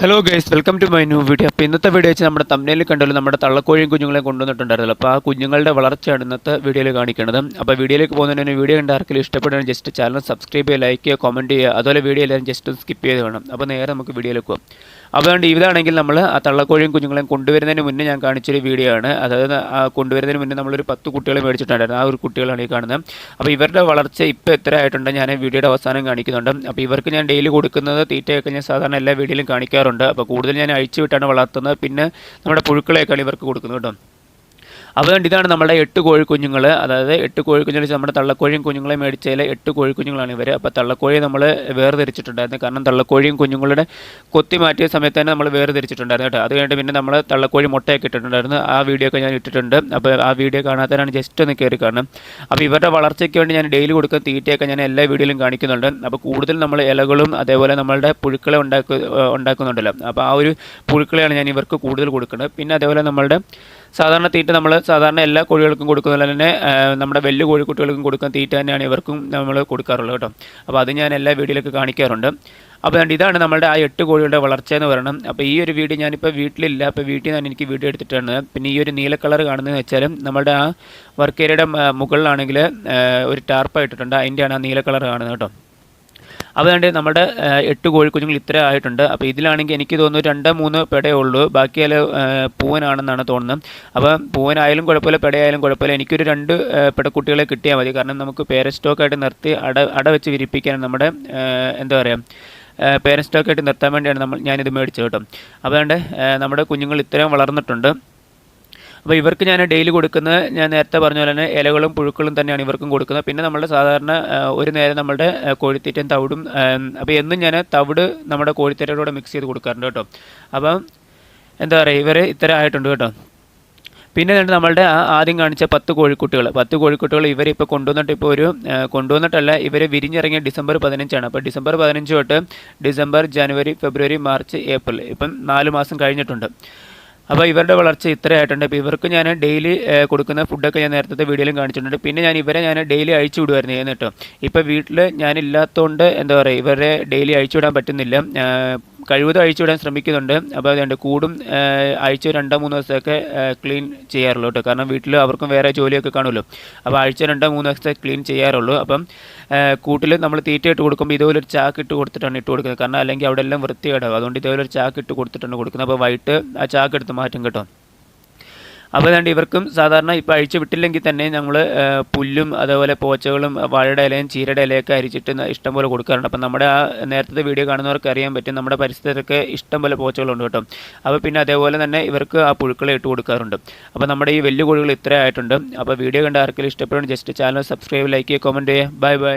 Hello guys welcome to my new video അപ്പോൾ ഇന്നത്തെ video വെച്ച് നമ്മുടെ തമ്മിലിൽ കണ്ടല്ലോ നമ്മുടെ തള്ളക്കോഴിയും കുഞ്ഞുങ്ങളെ കൊണ്ടുവന്നിട്ടുണ്ടായിരുന്നല്ലോ. അപ്പോൾ ആ കുഞ്ഞുങ്ങളുടെ വളർച്ചയാണ് ഇന്നത്തെ വീഡിയോയിൽ കാണിക്കുന്നത് അപ്പോൾ വീഡിയോയിലേക്ക് പോകുന്നതിന് വീഡിയോ കണ്ട ആർക്കെങ്കിലും ഇഷ്ടപ്പെടുകയാണ് ജസ്റ്റ് ചാനൽ സബ്സ്ക്രൈബ് ചെയ്യുക ലൈക്ക് ചെയ്യുക കമന്റ് ചെയ്യുക. അതുപോലെ വീഡിയോ എല്ലാവരും ജസ്റ്റ് ഒന്ന് സ്കിപ്പ് ചെയ്ത് വേണം അപ്പോൾ നേരെ നമുക്ക് വീഡിയോയിലേക്ക് പോകാം അതുകൊണ്ട് ഇതാണെങ്കിൽ നമ്മൾ ആ തള്ളക്കോഴിയും കുഞ്ഞുങ്ങളെയും കൊണ്ടുവരുന്നതിന് മുന്നേ ഞാൻ കാണിച്ചൊരു വീഡിയോ ആണ് അതായത് കൊണ്ടുവരുന്നതിന് മുന്നേ നമ്മളൊരു പത്ത് കുട്ടികളെ മേടിച്ചിട്ടുണ്ടായിരുന്നു. ആ ഒരു കുട്ടികളാണ് ഈ കാണുന്നത്. അപ്പോൾ ഇവരുടെ വളർച്ച ഇപ്പോൾ എത്ര ആയിട്ടുണ്ട് ഞാൻ വീഡിയോയുടെ അവസാനം കാണിക്കുന്നുണ്ട്. അപ്പോൾ ഇവർക്ക് ഞാൻ ഡെയിലി കൊടുക്കുന്നത് തീറ്റയൊക്കെ ഞാൻ സാധാരണ എല്ലാ വീഡിയോയിലും കാണിക്കാറുണ്ട്. അപ്പോൾ കൂടുതൽ ഞാൻ അഴിച്ചു വിട്ടാണ് വളർത്തുന്നത്. പിന്നെ നമ്മുടെ പുഴുക്കളെയൊക്കെയാണ് ഇവർക്ക് കൊടുക്കുന്നത് കേട്ടോ. അതുകൊണ്ട് ഇതാണ് നമ്മുടെ എട്ട് കോഴിക്കുഞ്ഞുങ്ങൾ അതായത് എട്ട് കോഴിക്കുഞ്ഞുങ്ങൾ നമ്മുടെ തള്ളക്കോഴിയും കുഞ്ഞുങ്ങളെ മേടിച്ചതിലെ എട്ട് കോഴിക്കുഞ്ഞുങ്ങളാണ് ഇവർ അപ്പോൾ തള്ളക്കോഴിയെ നമ്മൾ വേർതിരിച്ചിട്ടുണ്ടായിരുന്നു. കാരണം തള്ളക്കോഴിയും കുഞ്ഞുങ്ങളുടെ കൊത്തി മാറ്റിയ സമയത്ത് തന്നെ നമ്മൾ വേർതിരിച്ചിട്ടുണ്ടായിരുന്നു കേട്ടോ. അത് കഴിഞ്ഞിട്ട് പിന്നെ നമ്മൾ തള്ളക്കോഴി മുട്ടയൊക്കെ ഇട്ടിട്ടുണ്ടായിരുന്നു. ആ വീഡിയോ ഒക്കെ ഞാൻ ഇട്ടിട്ടുണ്ട്. അപ്പോൾ ആ വീഡിയോ കാണാത്തവരാണ് ജസ്റ്റ് ഒന്ന് കയറി കാണണം അപ്പോൾ ഇവരുടെ വളർച്ചയ്ക്ക് വേണ്ടി ഞാൻ ഡെയിലി കൊടുക്കുന്ന തീറ്റയൊക്കെ ഞാൻ എല്ലാ വീഡിയോയിലും കാണിക്കുന്നുണ്ട്. അപ്പോൾ കൂടുതൽ നമ്മൾ ഇലകളും അതേപോലെ നമ്മളുടെ പുഴുക്കളെ ഉണ്ടാക്കുക ഉണ്ടാക്കുന്നുണ്ടല്ലോ. അപ്പോൾ ആ ഒരു പുഴുക്കളെയാണ് ഞാൻ ഇവർക്ക് കൂടുതൽ കൊടുക്കുന്നത്. പിന്നെ അതേപോലെ നമ്മളുടെ സാധാരണ തീറ്റ നമ്മൾ സാധാരണ എല്ലാ കോഴികൾക്കും കൊടുക്കുന്ന പോലെ തന്നെ നമ്മുടെ വലിയ കോഴിക്കുട്ടികൾക്കും കൊടുക്കുന്ന തീറ്റ തന്നെയാണ് ഇവർക്കും നമ്മൾ കൊടുക്കാറുള്ളത് കേട്ടോ. അപ്പോൾ അത് ഞാൻ എല്ലാ വീഡിയോയിലൊക്കെ കാണിക്കാറുണ്ട്. അപ്പോൾ ഇതാണ് നമ്മുടെ ആ എട്ട് കോഴികളുടെ വളർച്ച എന്ന് പറയണം. അപ്പോൾ ഈ ഒരു വീഡിയോ ഞാനിപ്പോൾ വീട്ടിലില്ല. അപ്പോൾ വീട്ടിൽ നിന്നാണ് എനിക്ക് വീഡിയോ എടുത്തിട്ടാണ്. പിന്നെ ഈ ഒരു നീല കളർ കാണുന്നതെന്ന് വെച്ചാൽ നമ്മുടെ ആ വർക്ക് ഏരിയയുടെ മുകളിലാണെങ്കിൽ ഒരു ടാർപ്പ് ഇട്ടിട്ടുണ്ട് അതിന്റെയാണ് ആ നീല കളർ കാണുന്നത് കേട്ടോ. അതുകൊണ്ട് നമ്മുടെ എട്ട് കോഴിക്കുഞ്ഞുങ്ങൾ ഇത്ര ആയിട്ടുണ്ട്. അപ്പോൾ ഇതിലാണെങ്കിൽ എനിക്ക് തോന്നുന്നു രണ്ട് മൂന്ന് പെടയേ ഉള്ളൂ. ബാക്കിയെല്ലാം പൂവനാണെന്നാണ് തോന്നുന്നത്. അപ്പോൾ പൂവനായാലും കുഴപ്പമില്ല പെടയായാലും കുഴപ്പമില്ല. എനിക്കൊരു രണ്ട് പെടക്കുട്ടികളെ കിട്ടിയാൽ മതി. കാരണം നമുക്ക് പേര സ്റ്റോക്കായിട്ട് നിർത്തി അട അട വെച്ച് വിരിപ്പിക്കാൻ നമ്മുടെ എന്താ പറയുക പേര സ്റ്റോക്കായിട്ട് നിർത്താൻ വേണ്ടിയാണ് നമ്മൾ ഞാനിത് മേടിച്ചത് കേട്ടോ. അതുകൊണ്ട് നമ്മുടെ കുഞ്ഞുങ്ങൾ ഇത്രയും വളർന്നിട്ടുണ്ട്. അപ്പോൾ ഇവർക്ക് ഞാൻ ഡെയിലി കൊടുക്കുന്നത് ഞാൻ നേരത്തെ പറഞ്ഞ പോലെ തന്നെ ഇലകളും പുഴുക്കളും തന്നെയാണ് ഇവർക്കും കൊടുക്കുന്നത്. പിന്നെ നമ്മുടെ സാധാരണ ഒരു നേരം നമ്മുടെ കോഴിത്തീറ്റയും തവിടും അപ്പോൾ എന്നും ഞാൻ തവിട് നമ്മുടെ കോഴിത്തീറ്റയോടെ മിക്സ് ചെയ്ത് കൊടുക്കാറുണ്ട് കേട്ടോ. അപ്പം എന്താ പറയുക ഇവർ ഇത്തരം ആയിട്ടുണ്ട് കേട്ടോ. പിന്നെ നമ്മളുടെ ആ ആദ്യം കാണിച്ച പത്ത് കോഴിക്കുട്ടികൾ പത്ത് കോഴിക്കുട്ടികൾ ഇവരിപ്പോൾ കൊണ്ടുവന്നിട്ട് ഇപ്പോൾ ഒരു കൊണ്ടുവന്നിട്ടല്ല ഇവർ വിരിഞ്ഞിറങ്ങിയ ഡിസംബർ പതിനഞ്ചാണ്. അപ്പോൾ ഡിസംബർ പതിനഞ്ച് തൊട്ട് December January February March April ഇപ്പം നാല് മാസം കഴിഞ്ഞിട്ടുണ്ട്. അപ്പോൾ ഇവരുടെ വളർച്ച ഇത്രയായിട്ടുണ്ട്. അപ്പോൾ ഇവർക്ക് ഞാൻ ഡെയിലി കൊടുക്കുന്ന ഫുഡൊക്കെ ഞാൻ നേരത്തെ വീഡിയോയിലും കാണിച്ചിട്ടുണ്ട്. പിന്നെ ഞാൻ ഇവരെ ഞാൻ ഡെയിലി അയച്ചു വിടുമായിരുന്നു എന്നിട്ടോ ഇപ്പോൾ വീട്ടിൽ ഞാനില്ലാത്തതുകൊണ്ട് എന്താ പറയുക ഇവരെ ഡെയിലി അയച്ചു വിടാൻ പറ്റുന്നില്ല. കഴിവതും അഴിച്ചു വിടാൻ ശ്രമിക്കുന്നുണ്ട്. അപ്പോൾ അതുകൊണ്ട് കൂടും ആഴ്ച രണ്ടോ മൂന്നോ ദിവസമൊക്കെ ക്ലീൻ ചെയ്യാറുള്ളൂ കേട്ടോ. കാരണം വീട്ടിൽ അവർക്കും വേറെ ജോലിയൊക്കെ കാണുമല്ലോ. അപ്പോൾ ആഴ്ച രണ്ടോ മൂന്നോ ദിവസത്തെ ക്ലീൻ ചെയ്യാറുള്ളൂ. അപ്പം കൂട്ടിൽ നമ്മൾ തീറ്റ ഇട്ട് കൊടുക്കുമ്പോൾ ഇതുപോലെ ഒരു ചാക്ക് ഇട്ട് കൊടുത്തിട്ടാണ് ഇട്ട് കൊടുക്കുന്നത്. കാരണം അല്ലെങ്കിൽ അവിടെ എല്ലാം വൃത്തികേടാവും. അതുകൊണ്ട് ഇതുപോലെ ഒരു ചാക്ക് ഇട്ട് കൊടുത്തിട്ടാണ് കൊടുക്കുന്നത്. അപ്പോൾ വൈകിട്ട് ആ ചാക്ക് എടുത്ത് മാറ്റും കേട്ടോ. അപ്പോൾ അതുകൊണ്ട് ഇവർക്കും സാധാരണ ഇപ്പോൾ അഴിച്ചു വിട്ടില്ലെങ്കിൽ തന്നെ ഞങ്ങൾ പുല്ലും അതേപോലെ പോച്ചകളും വാഴയുടെ ഇലയും ചീരയുടെ ഇലയൊക്കെ അരിച്ചിട്ട് ഇഷ്ടംപോലെ കൊടുക്കാറുണ്ട്. അപ്പം നമ്മുടെ ആ നേരത്തെ വീഡിയോ കാണുന്നവർക്ക് അറിയാൻ പറ്റും നമ്മുടെ പരിസരത്തൊക്കെ ഇഷ്ടംപോലെ പോച്ചകളുണ്ട് കേട്ടോ. അപ്പോൾ പിന്നെ അതേപോലെ തന്നെ ഇവർക്ക് ആ പുഴുക്കളെ ഇട്ട് കൊടുക്കാറുണ്ട്. അപ്പോൾ നമ്മുടെ ഈ വലിയ കോഴികൾ ഇത്ര ആയിട്ടുണ്ട്. അപ്പോൾ വീഡിയോ കണ്ട ആർക്കെങ്കിലും ഇഷ്ടപ്പെടും ജസ്റ്റ് ചാനൽ സബ്സ്ക്രൈബ് ലൈക്ക് ചെയ്യുക കമന്റ് ചെയ്യുക. Bye bye.